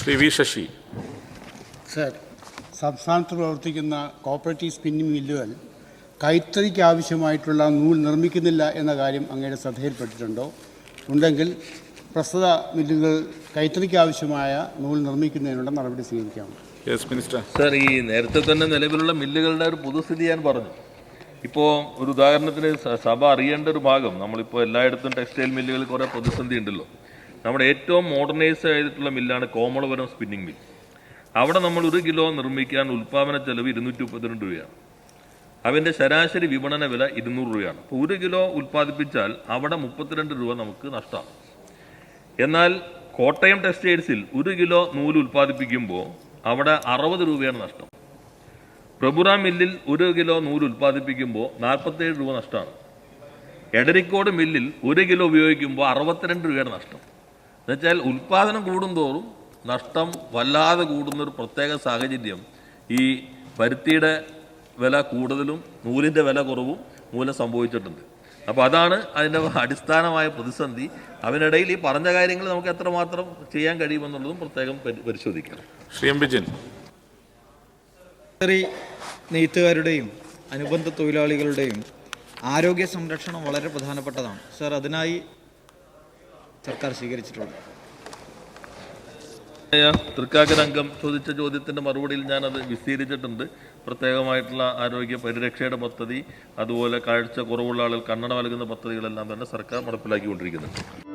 Shri V Sasi. Sir സംസ്ഥാനത്ത് പ്രവർത്തിക്കുന്ന cooperative spinning മില്ലുകൾ കൈത്തറിക്ക് ആവശ്യമായിട്ടുള്ള നൂൽ നിർമ്മിക്കുന്നില്ല എന്ന കാര്യം അങ്ങയുടെ ശ്രദ്ധയിൽപ്പെട്ടിട്ടുണ്ടോ? ഉണ്ടെങ്കിൽ പ്രസ്തുത മില്ലുകൾ കൈത്തറിക്ക് ആവശ്യമായ നൂൽ നിർമ്മിക്കുന്നതിനുള്ള നടപടി സ്വീകരിക്കാം. യെസ് മിനിസ്റ്റർ സർ ഈ നേരത്തെ തന്നെ നിലവിലുള്ള മില്ലുകളുടെ ഒരു പൊതുസ്ഥിതി ഞാൻ പറഞ്ഞു. ഇപ്പോൾ ഒരു ഉദാഹരണത്തിന് സഭ അറിയേണ്ട ഒരു ഭാഗം നമ്മളിപ്പോൾ എല്ലായിടത്തും ടെക്സ്റ്റൈൽ മില്ലുകളിൽ കുറേ പ്രതിസന്ധി ഉണ്ടല്ലോ. നമ്മുടെ ഏറ്റവും മോഡേണൈസ് ചെയ്തിട്ടുള്ള മില്ലാണ് കോമളപുരം സ്പിന്നിംഗ് മിൽ അവിടെ നമ്മൾ ഒരു കിലോ നിർമ്മിക്കാൻ ഉൽപ്പാദന ചെലവ് ഇരുന്നൂറ്റി മുപ്പത്തിരണ്ട് രൂപയാണ്. അതിന്റെ ശരാശരി വിപണന വില ഇരുന്നൂറ് രൂപയാണ്. അപ്പോൾ ഒരു കിലോ ഉൽപ്പാദിപ്പിച്ചാൽ അവിടെ മുപ്പത്തിരണ്ട് രൂപ നമുക്ക് നഷ്ടമാണ്. എന്നാൽ കോട്ടയം ടെക്സ്റ്റൈൽസിൽ ഒരു കിലോ നൂൽ ഉൽപ്പാദിപ്പിക്കുമ്പോൾ അവിടെ അറുപത് രൂപയാണ് നഷ്ടം. പ്രഭുറ മില്ലിൽ ഒരു കിലോ നൂൽ ഉൽപ്പാദിപ്പിക്കുമ്പോൾ നാൽപ്പത്തേഴ് രൂപ നഷ്ടമാണ്. എടരിക്കോട് മില്ലിൽ ഒരു കിലോ ഉപയോഗിക്കുമ്പോൾ അറുപത്തിരണ്ട് രൂപയുടെ നഷ്ടം. എന്നുവെച്ചാൽ ഉൽപ്പാദനം കൂടുന്തോറും നഷ്ടം വല്ലാതെ കൂടുന്നൊരു പ്രത്യേക സാഹചര്യം ഈ പരുത്തിയുടെ വില കൂടുതലും നൂലിന്റെ വില കുറവും മൂലം സംഭവിച്ചിട്ടുണ്ട്. അപ്പോൾ അതാണ് അതിന്റെ അടിസ്ഥാനമായ പ്രതിസന്ധി. അതിനിടയിൽ ഈ പറഞ്ഞ കാര്യങ്ങൾ നമുക്ക് എത്രമാത്രം ചെയ്യാൻ കഴിയുമെന്നുള്ളതും പ്രത്യേകം പരി- പരിശോധിക്കണം. ശ്രീ എം വിജയൻ കൈത്തറി നെയ്ത്തുകാരുടെയും അനുബന്ധ തൊഴിലാളികളുടെയും ആരോഗ്യ സംരക്ഷണം വളരെ പ്രധാനപ്പെട്ടതാണ്. സർ അതിനായി സർക്കാർ സ്വീകരിച്ചിട്ടുള്ളത് തൃക്കാക്കരംഗം ചോദിച്ച ചോദ്യത്തിന്റെ മറുപടിയിൽ ഞാനത് വിശദീകരിച്ചിട്ടുണ്ട് പ്രത്യേകമായിട്ടുള്ള ആരോഗ്യ പരിരക്ഷയുടെ പദ്ധതി അതുപോലെ കാഴ്ച കുറവുള്ള ആളുകൾ കണ്ണട നൽകുന്ന പദ്ധതികളെല്ലാം തന്നെ സർക്കാർ നടപ്പിലാക്കിക്കൊണ്ടിരിക്കുന്നുണ്ട്